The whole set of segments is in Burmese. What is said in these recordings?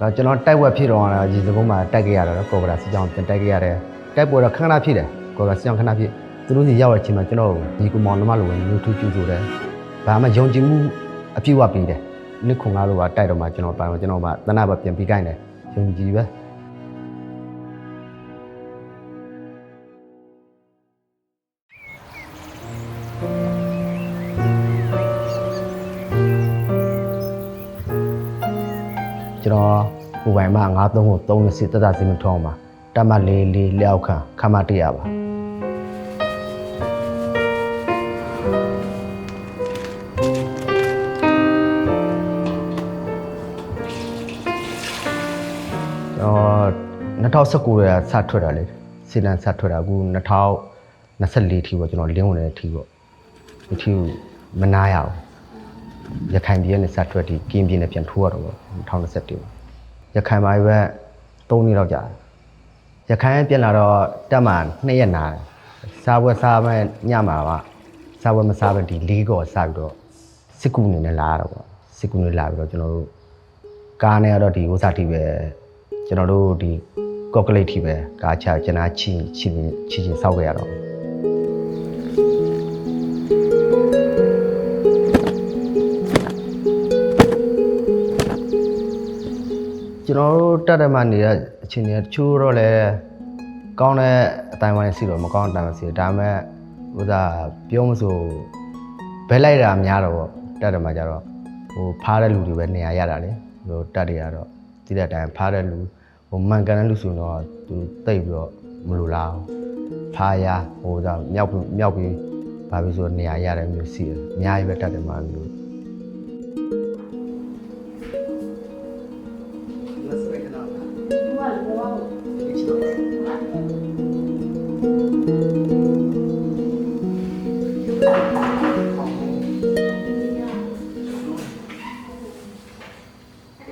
ဒါကျွန်တော်တိုက်ဝက်ဖြစ်တော့တာရေစကုန်းမှာတိုက်ခဲ့ရတော့ကော်ဘရာစစ်ကြောင်းပြန်တိုက်ခဲ့ရတယ်တိုက်ပွဲတော့ခဏခဏဖြစ်တယ်ကော်ဘရာစစ်ကြောင်းခဏဖြစ်သူတို့စီရောက်ရချင်းမှာကျွန်တော်ညီကူမောင်နှမလိုပဲမျိုးထူးကျူဆိုတယ်ဘာမှယုံကြည်မှုအပြည့်အဝပေးတယ်နှစ်ခုငါလိုပါတိုက်တော့မှကျွန်တော်ပိုင်ကျွန်တော်မှတနပ်ပဲပြန်ပြီးကိုင်းတယ်ယုံကြည်ပဲ ဟိုဘိုင်မှာ93ကို3စစ်တက်တာစီမထောင်းပါတတ်မှတ်လေးလေးလျောက်ခံခမတရပါကျွန်တော်2019ရစထွက်တာလေစီလန်စထွက်တာအခု2024ထိပေါ့ကျွန်တော်လင်းဝင်တဲ့အထိပေါ့ဒီထိမနာရအောင်ရခိုင်ပြည်နဲ့စထွက်ပြီးကင်းပြည်နဲ့ပြန်ထိုးရတော့ပေါ့2021မှာ ရခိုင်မှာပဲ3နှစ်လောက်ကြာတယ်ရခိုင်ပြန်လာတော့တက်မှ2ရက်နာတယ်စားပွဲစားမဲ့ညမှာပါစားပွဲမစားဘဲဒီလေးကောစပြီးတော့စစ်ကူနေနဲ့လာရတော့ပေါ့စစ်ကူနေလာပြီးတော့ကျွန်တော်တို့ကားနဲ့ကတော့ဒီဥစားတီပဲကျွန်တော်တို့ဒီကော့ကလိတ်တီပဲကားချကျွန်တော်ချီချီချီချီစောက်ခဲ့ရတော့ ကျွန်တော်တို့တက်တယ်မှနေတဲ့အချိန်တွေတချို့တော့လည်းကောင်းတဲ့အတိုင်းဝိုင်းစီတော့မကောင်းတဲ့အတိုင်းဝိုင်းစီဒါပေမဲ့ဥစားပြောမဆိုဘဲလိုက်တာများတော့ပေါ့တက်တယ်မှကြတော့ဟိုဖားတဲ့လူတွေပဲနေရာရတာလေဟိုတက်တွေကတော့ဒီတဲ့အတိုင်းဖားတဲ့လူဟိုမှန်ကန်တဲ့လူဆိုတော့သူတိတ်ပြီးတော့မလိုလားဘူးဖားရဟိုဒါမြောက်ပြီးမြောက်ပြီးဘာဖြစ်ဆိုနေရာရတဲ့မျိုးစီတယ်အများကြီးပဲတက်တယ်မှမျိုး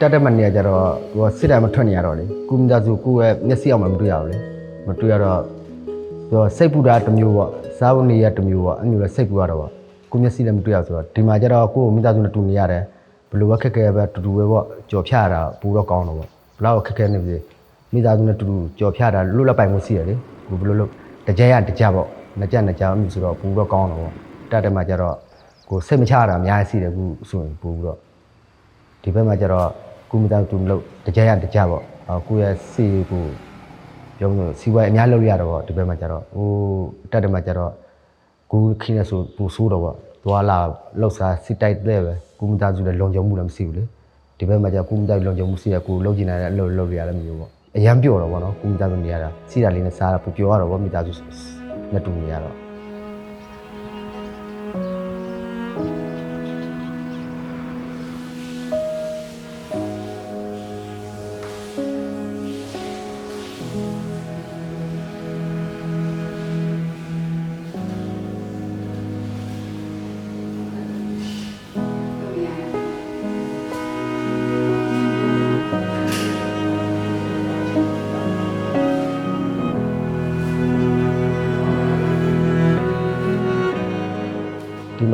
တက်တက်မနေရကြတော့သူကစစ်တယ်မထွက်နေရတော့လေကုမသားစုကိုယ့်ရဲ့မျက်စိအောင်မှမတွေ့ရဘူးလေမတွေ့ရတော့သူကစိတ်ပူတာတစ်မျိုးပေါ့စားဖို့နေရတစ်မျိုးပေါ့အဲ့မျိုးလဲစိတ်ပူရတော့ပေါ့ကိုမျက်စိလည်းမတွေ့ရဆိုတော့ဒီမှာကျတော့ကိုယ့်မိသားစုနဲ့တူနေရတယ်ဘယ်လိုပဲခက်ခဲပဲတူတူပဲပေါ့ကြော်ဖြရတာပူတော့ကောင်းတော့ပေါ့ဘလောက်ခက်ခဲနေပြီမိသားစုနဲ့တူတူကြော်ဖြရတာလွတ်လပ်ပိုင်မှုရှိရလေကိုဘယ်လိုလုပ်တကြရတကြပေါ့နှစ်ကြနှစ်ကြအမျိုးဆိုတော့ပူတော့ကောင်းတော့ပေါ့တက်တက်မှာကျတော့ကိုစိတ်မချရတာအများကြီးရှိတယ်အခုဆိုရင်ပူပြီးတော့ဒီဘက်မှာကျတော့ ကုမသားတူမလို့တကြရတကြပေါ့အော်ကိုရဲ့စီကိုပြောလို့စီဝိုင်းအများလုပ်ရတော့ပေါ့ဒီဘက်မှာကျတော့ဟိုတက်တယ်မှာကျတော့ကူခင်းနေဆိုပူဆိုးတော့ပေါ့သွားလာလောက်စားစစ်တိုက်တဲ့ပဲကုမသားစုလည်းလုံခြုံမှုလည်းမရှိဘူးလေဒီဘက်မှာကျတော့ကုမသားလုံခြုံမှုရှိရကိုလုံကျင်နေတဲ့အလုပ်လုပ်ရလည်းမျိုးပေါ့အရန်ပြော့တော့ပေါ့နော်ကုမသားစုနေရတာစီတာလေးနဲ့စားတာပူပြောရတော့ပေါ့မိသားစုနဲ့တူနေရတော့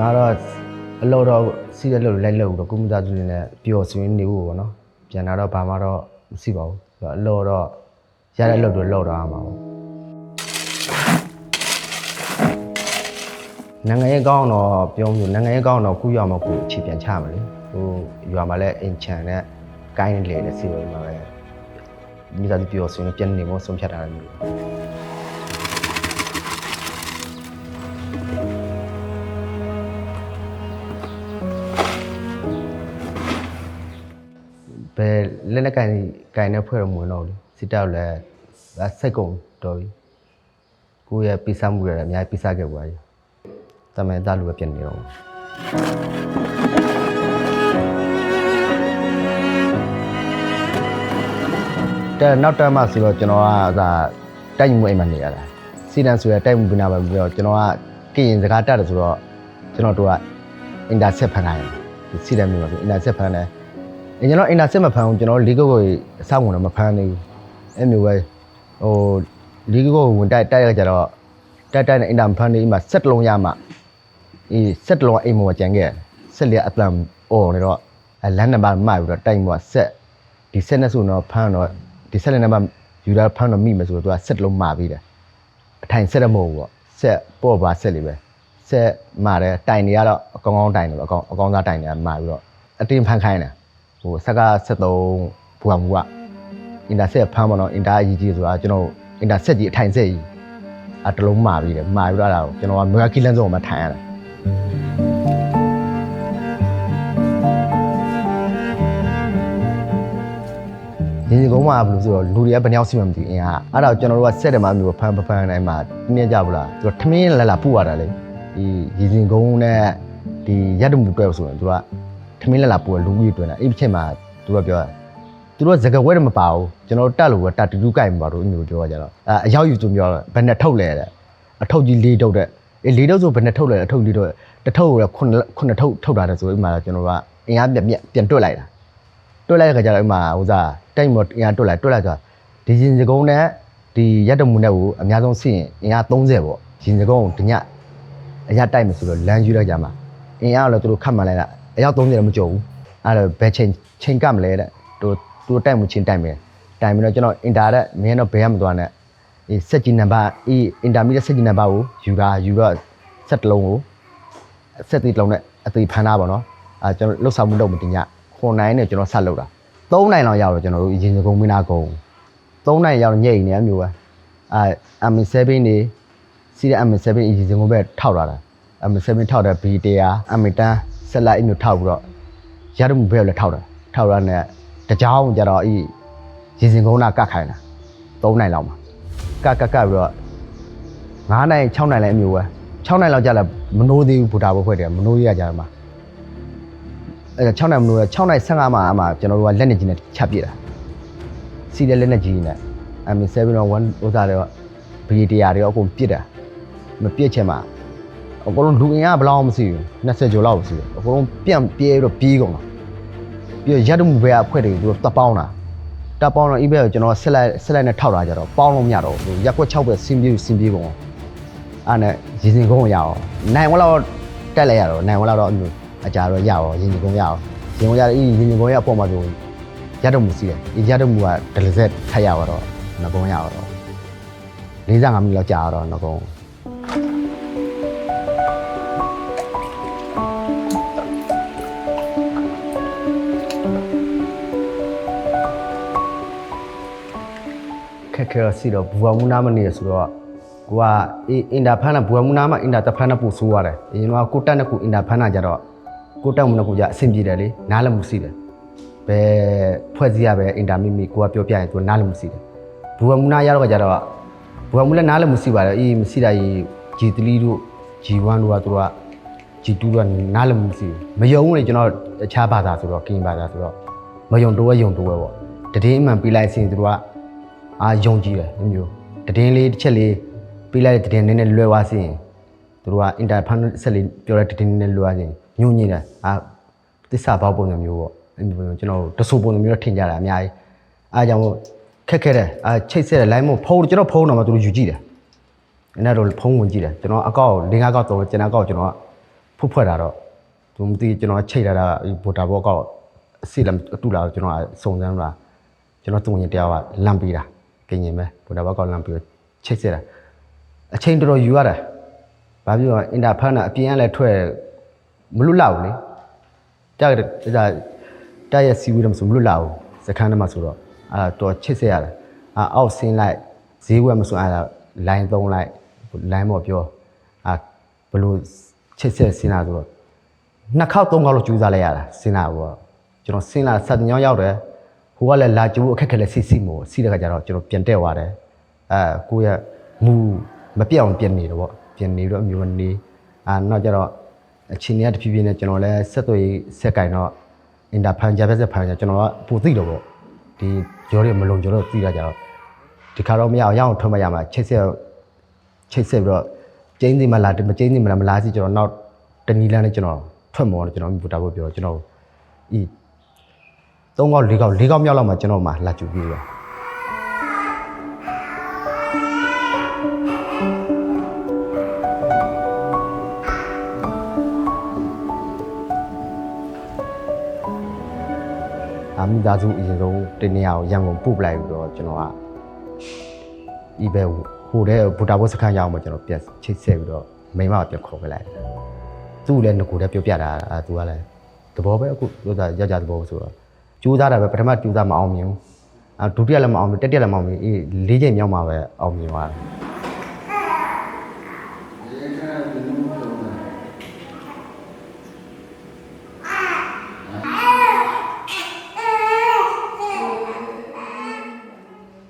မှာတော့အလောတော့စီးရလို့လိုက်လို့တော့ကုမသားစုတွေနဲ့ပျော်ဆွင်းနေဖို့ပေါ့နော်ပြန်လာတော့ဘာမှတော့မရှိပါဘူးအလောတော့ရတဲ့အလုပ်တွေလောက်တော့အောင်ပါဘူးနိုင်ငံရေးကောင်းတော့ပြောမှုနိုင်ငံရေးကောင်းတော့ခုရောက်မှကိုအခြေပြန်ချမှာလေဟိုရွာမှာလည်းအင်ချန်နဲ့ကိုင်းလေနဲ့စီဝေးမှာပဲမိသားစုပျော်ဆွင်းပြန်နေဖို့ဆုံးဖြတ်တာမျိုး လက်နဲ့ကင်ကင်နဲ့ဖွဲ့တော့မဝင်တော့ဘူးလေစစ်တောက်လည်းဒါစိတ်ကုန်တော်ပြီကိုယ့်ရဲ့ပိစမှုတွေလည်းအများကြီးပိစခဲ့ပါပြီတမန်သားလူပဲပြင်နေတော့တဲ့နောက်တက်မှဆိုတော့ကျွန်တော်ကဒါတိုက်မှုအိမ်မှာနေရတာစီတန်ဆိုရတိုက်မှုဘနာပဲပြီးတော့ကျွန်တော်ကကရင်စကားတက်တယ်ဆိုတော့ကျွန်တော်တို့ကအင်တာဆက်ဖန်နိုင်တယ်စီတန်မျိုးပါအင်တာဆက်ဖန်တယ်အ ကျွန်တော်အင်တာစစ်မဖမ်းဘူးကျွန်တော်လီဂိုကိုအဆောက်ဝင်တော့မဖမ်းသေးဘူးအဲ့မျိုးပဲဟိုလီဂိုကိုဝင်တိုက်တိုက်ရကြတော့တိုက်တိုက်နဲ့အင်တာမဖမ်းသေးဘူးမှဆက်တလုံးရမှအေးဆက်တလုံးကအိမ်မောကြံခဲ့ဆက်လျက်အပလန်အော်နေတော့အဲလမ်းနံပါတ်မှတ်ပြီးတော့တိုက်မှာဆက်ဒီဆက်နဲ့ဆိုတော့ဖမ်းတော့ဒီဆက်နဲ့မှယူတာဖမ်းတော့မိမယ်ဆိုတော့သူကဆက်တစ်လုံးမှာပြီးတယ်အထိုင်ဆက်ရမဟုတ်ဘူးပေါ့ဆက်ပေါ့ပါဆက်လေးပဲဆက်မှာတယ်တိုင်တွေကတော့အကောင်းကောင်းတိုင်တယ်ပေါ့အကောင်းအကောင်းသားတိုင်တွေမှာပြီးတော့အတင်းဖမ်းခိုင်းတယ် ဟိုဆက်က73ဘူအောင်ဘူးကအင်တာဆက်ဖမ်းပါတော့အင်တာအကြီးကြီးဆိုတာကျွန်တော်အင်တာဆက်ကြီးအထိုင်ဆက်ကြီးအတလုံးမှာပြီးတယ်မှာပြီးတော့အဲ့ဒါကိုကျွန်တော်ကမဂကီလန်စုံမှာထိုင်ရတယ်ရင်းစကုန်းမှာဘယ်လိုဆိုတော့လူတွေကဘယ်နှယောက်စီမှမသိဘူးအင်းဟာအဲ့ဒါကိုကျွန်တော်တို့ကဆက်တယ်မှာမျိုးဖမ်းဖမ်းတိုင်းမှာနည်းကြဘူးလားသူကထမင်းလာလာပူရတာလေဒီရင်းစကုန်းနဲ့ဒီရက်တမှုတွဲဆိုရင်သူက ထမင်းလာလာပူရလူကြီးတွင်တာအဲ့ဒီချက်မှာသူကပြောတာသူတို့ကစကဝဲတော့မပါဘူးကျွန်တော်တို့တက်လို့ပဲတက်တူတူကြိုက်မှာတော့မျိုးပြောကြတော့အဲအရောက်ယူသူပြောဘယ်နဲ့ထုတ်လဲတဲ့အထုတ်ကြီးလေးထုတ်တဲ့အေးလေးထုတ်ဆိုဘယ်နဲ့ထုတ်လဲအထုတ်လေးထုတ်တစ်ထုတ်ကခုနှစ်ခုနှစ်ထုတ်ထုတ်တာတဲ့ဆိုအဲ့မှာကျွန်တော်ကအင်အားပြက်ပြက်ပြန်တွက်လိုက်တာတွက်လိုက်တဲ့ခါကျတော့အဲ့မှာဟိုစားတိုက်မော်အင်အားတွက်လိုက်တွက်လိုက်ဆိုတော့ဒီရင်စကုန်းနဲ့ဒီရက်တမှုနဲ့ကိုအများဆုံးစီရင်အင်အား30ပေါ့ရင်စကုန်းကိုတညအရာတိုက်မယ်ဆိုတော့လမ်းယူလိုက်ကြမှာအင်အားတော့သူတို့ခတ်မှန်လိုက်တာ အယောက်30တော့မကြုံဘူးအဲ့တော့ဘယ်ချိန်ချိန်ကမလဲတဲ့သူသူတိုက်မှုချင်းတိုက်မယ်တိုင်ပြီးတော့ကျွန်တော်အင်တာရက်မင်းတော့ဘယ်မှမသွားနဲ့ဒီစက်ကြီးနံပါတ်အေးအင်တာမီဒီစက်ကြီးနံပါတ်ကိုယူတာယူတော့စက်တစ်လုံးကိုဆက်တီလုံးနဲ့အသေးဖမ်းတာပေါ့နော်အဲကျွန်တော်လှုပ်ဆောင်မှုလုပ်မတင်ညခွန်နိုင်နဲ့ကျွန်တော်ဆက်လုပ်တာ3နိုင်လောက်ရောက်တော့ကျွန်တော်တို့ရင်စကုံမင်းသားကုံ3နိုင်ရောက်ညိတ်နေအမျိုးပဲအဲ M7 နေစီးတဲ့ M7 အရင်စကုံပဲထောက်လာတာ M7 ထောက်တဲ့ B တရား M10 ဆက်လိုက်အမျိုးထောက်ပြီးတော့ရရမှုပဲလည်းထောက်တာထောက်ရတဲ့တကြောင်ကြတော့ဤရင်စကုံနာကတ်ခိုင်းတာ3နိုင်လောက်မှာကတ်ကတ်ကတ်ပြီးတော့9နိုင်6နိုင်လည်းအမျိုးပဲ6နိုင်လောက်ကြလဲမနိုးသေးဘူးဘူတာဘုတ်ဖွဲ့တယ်မနိုးရကြတယ်မှာအဲ6နိုင်မနိုးရ6နိုင်15မှာအမှကျွန်တော်တို့ကလက်နေကြီးနဲ့ချက်ပြစ်တာစီတဲ့လက်နေကြီးနဲ့ M7 တော့1ဥစားတော့ဘီတရားတွေအကုန်ပြစ်တာမပြစ်ချင်မှာ အကုန်လုံးလူအင်ကဘယ်လောက်မှမရှိဘူး20ကျော်လောက်မရှိဘူးအကုန်လုံးပြန့်ပြဲပြီးတော့ပြေးကုန်တာပြီးတော့ရတမှုဘဲအဖွဲတွေသူတပ်ပေါင်းတာတပ်ပေါင်းတော့ eBay ကိုကျွန်တော်ဆက်လိုက်ဆက်လိုက်နဲ့ထောက်တာကြတော့ပေါင်းလို့မရတော့ဘူးရက်ကွက်6ပဲစင်ပြေးစင်ပြေးကုန်အောင်အဲ့နဲ့ရင်းစင်ကုန်းကိုရအောင်နိုင်ဝလောက်တက်လိုက်ရတော့နိုင်ဝလောက်တော့အမျိုးအကြာတော့ရအောင်ရင်းစင်ကုန်းရအောင်ရင်းကုန်းရအေးရင်းစင်ကုန်းရအပေါ်မှာဆိုရတော့မှုစီတယ်ဒီရတော့မှုကဒလဇက်ထက်ရတော့ငကုန်းရတော့45မိနစ်လောက်ကြာတော့ငကု က်ခဲစီတော့ဘူဝမူနာမနေဆိုတော့ကိုကအေးအင်တာဖန်နာဘူဝမူနာမှာအင်တာတဖန်နာပူဆိုးရတယ်အရင်ကကိုတက်နဲ့ကိုအင်တာဖန်နာကြတော့ကိုတက်မှုနဲ့ကိုကြအဆင်ပြေတယ်လေနားလည်းမှုစီတယ်ဘယ်ဖွဲ့စည်းရပဲအင်တာမီမီကိုကပြောပြရင်သူနားလည်းမှုစီတယ်ဘူဝမူနာရတော့ကြတော့ဘူဝမူလည်းနားလည်းမှုစီပါတယ်အေးမရှိတာကြီး G3 တို့ G1 တို့ကသူက G2 ကနားလည်းမှုစီမယုံဘူးလေကျွန်တော်အခြားဘာသာဆိုတော့ကင်ဘာသာဆိုတော့မယုံတော့ယုံတော့ပေါ့တည်င်းအမှန်ပြလိုက်စင်သူတို့က အာယုံကြည်တယ်မျိုးမျိုးတည်င်းလေးတစ်ချက်လေးပြီးလိုက်တဲ့တည်င်းနည်းနည်းလွယ်သွားစီရင်သူတို့ကအင်တာဖန်ဆက်လေးပြောတဲ့တည်င်းနည်းနည်းလွယ်သွားစီရင်ညှို့ညင်တယ်အာသစ္စာပေါက်ပုံစံမျိုးပေါ့အဲ့ဒီပုံစံကျွန်တော်တဆူပုံစံမျိုးတော့ထင်ကြတာအများကြီးအားကြောင့်မို့ခက်ခဲတယ်အာချိတ်ဆက်တဲ့ line မို့ဖုန်းကျွန်တော်ဖုန်းတော့မှသူတို့ယူကြည့်တယ်အဲ့ဒါတော့ဖုန်းဝင်ကြည့်တယ်ကျွန်တော်အကောက်၄၅ကောက်တော့ကျွန်တော်အကောက်ကျွန်တော်ကဖုတ်ဖွဲ့တာတော့သူမသိကျွန်တော်ချိတ်လာတာဗိုတာဘောကောက်အစီလမ်အတူလာကျွန်တော်စုံစမ်းလာကျွန်တော်တုံရင်တရားကလမ်းပေးတာ ကင်ရင်ပဲဘုရားဘကောက်လမ်းပြီးတော့ချိတ်ဆက်တာအချိန်တော်တော်ယူရတာဘာဖြစ်လို့အင်တာဖန်တာအပြင်ကလည်းထွက်မလွတ်လောက်ဘူးလေတက်ဒါတက်ရစီဝီတော့မဆိုမလွတ်လောက်ဘူးစခန်းထဲမှာဆိုတော့အာတော်ချိတ်ဆက်ရတာအာအောက်ဆင်းလိုက်ဈေးဝယ်မဆိုအဲ့ဒါ line သုံးလိုက် line ပေါ်ပြောအာဘလို့ချိတ်ဆက်ဆင်းလာဆိုတော့နှစ်ခေါက်သုံးခေါက်လောက်ကျူးစားလိုက်ရတာဆင်းလာပေါ့ကျွန်တော်ဆင်းလာစက်ညောင်းရောက်တယ် ဟိုကလည်းလာကျိုးအခက်ခဲလဲစီစီမို့စီတဲ့ခါကျတော့ကျွန်တော်ပြန်တက်သွားတယ်အဲကိုရမူမပြတ်အောင်ပြန်နေတော့ဗောပြန်နေတော့အမျိုးနေအာနောက်ကျတော့အချင်းတွေကတဖြည်းဖြည်းနဲ့ကျွန်တော်လည်းဆက်သွေးဆက်ကင်တော့အင်တာဖန်ဂျာဘက်ဆက်ဖန်ဂျာကျွန်တော်ကပူသိတော့ဗောဒီရောတွေမလုံကျွန်တော်သိတာကြတော့ဒီခါတော့မရအောင်ရအောင်ထွက်မရမှာချိတ်ဆက်ချိတ်ဆက်ပြီးတော့ကျင်းစီမလားမကျင်းစီမလားမလားစီကျွန်တော်နောက်တနည်းလမ်းနဲ့ကျွန်တော်ထွက်မော်တယ်ကျွန်တော်မြူတာဖို့ပြောကျွန်တော်ဤ သုံးကောက်လေးကောက်လေးကောက်မြောက်လောက်မှကျွန်တော်မှလာကြည့်ပြီးတော့အမိသားစုအရင်ဆုံးတနေရာကိုရန်ကုန်ပို့ပလိုက်ပြီးတော့ကျွန်တော်ကဒီဘက်ဟိုတဲ့ဘူတာဘောစခန်းရောက်မှကျွန်တော်ပြန်ချိတ်ဆက်ပြီးတော့မိမကပြန်ခေါ်ခဲ့လိုက်တယ်သူ့လည်းငကိုတဲ့ပြောပြတာအဲသူကလည်းသဘောပဲအခုပြောတာရကြသဘောဆိုတော့ ကြိုးစားတာပဲပထမကြိုးစားမအောင်မြင်ဘူးအဲဒုတိယလည်းမအောင်မြင်တတိယလည်းမအောင်မြင်အေးလေးချိန်မြောက်မှပဲအောင်မြင်သွားတယ်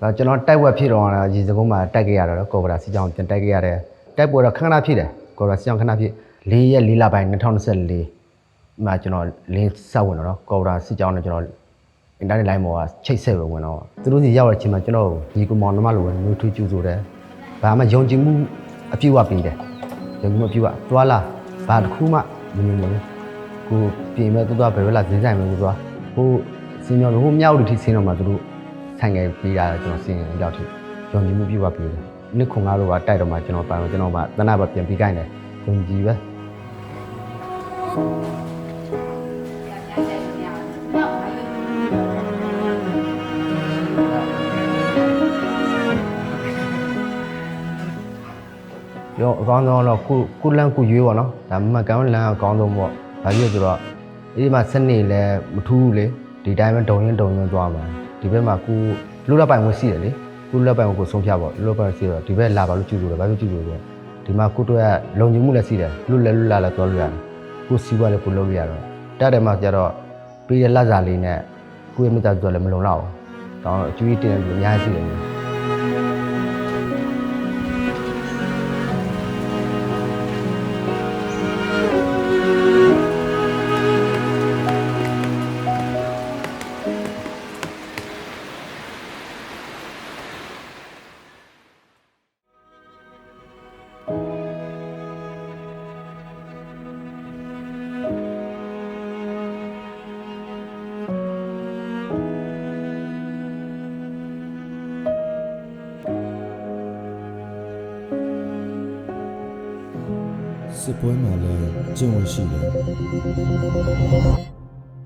ဒါကျွန်တော်တိုက်ဝက်ဖြစ်တော့ရေစကုန်းမှာတိုက်ခဲ့ရတော့ကော်ဗရာစီကြောင်းပြန်တိုက်ခဲ့ရတယ်တိုက်ပွဲတော့ခဏခဏဖြစ်တယ်ကော်ဗရာစီကြောင်းခဏဖြစ်၄ရက်၄လပိုင်း2024မှာကျွန်တော်လင်းဆက်ဝင်တော့ကော်ဗရာစီကြောင်းနဲ့ကျွန်တော် အင်တာနက်လိုင်းပေါ်ကချိတ်ဆက်ပဲဝင်တော့သူတို့စီရောက်တဲ့အချိန်မှာကျွန်တော်ဒီကူမောင်နှမလိုပဲမျိုးထူးကျူဆိုတယ်ဘာမှယုံကြည်မှုအပြည့်အဝပေးတယ်ယုံကြည်မှုအပြည့်အဝသွားလာဘာတစ်ခုမှမမြင်ဘူးကိုပြင်မဲ့သူတို့ကဘယ်လိုလဲဈေးဆိုင်မှာသူတို့ကဟိုစင်မြော်ဟိုမြောက်လူထိစင်းတော့မှသူတို့ဆိုင်ငယ်ပြီးတာကျွန်တော်စီရင်ရောက်ထိယုံကြည်မှုပြုပါပြီးတယ်နှစ်ခုငါတို့ကတိုက်တော့မှကျွန်တော်ပိုင်ကျွန်တော်မှတနပ်ပဲပြန်ပြီးကိုင်းတယ်ယုံကြည်ပဲ ရောအကောင်းဆုံးတော့ကုကုလန်းကုရွေးပေါ့နော်ဒါမှကန်လန်းအကောင်းဆုံးပေါ့ဒါပြည့်ဆိုတော့ဒီမှာစနေလဲမထူးဘူးလေဒီတိုင်းပဲဒုံရင်ဒုံရင်သွားမှာဒီဘက်မှာကုလူလက်ပိုင်ဝင်ရှိတယ်လေကုလက်ပိုင်ကိုဆုံးဖြတ်ပေါ့လူလက်ပိုင်ရှိတော့ဒီဘက်လာပါလို့ကြည့်လို့ဘာလို့ကြည့်လို့လဲဒီမှာကုတော့လုံခြုံမှုလည်းရှိတယ်လူလည်းလူလာလည်းသွားလို့ရတယ်ကုစီးပွားလည်းကုလုပ်လို့ရတော့တက်တယ်မှာကျတော့ပေးရလက်စာလေးနဲ့ကုရဲ့မိသားစုလည်းမလုံလောက်ဘူးတောင်းအကျွေးတင်တယ်အများကြီးရှိတယ် စစ်ပွဲမှာလည်းကျင့်ဝတ်ရှိတယ်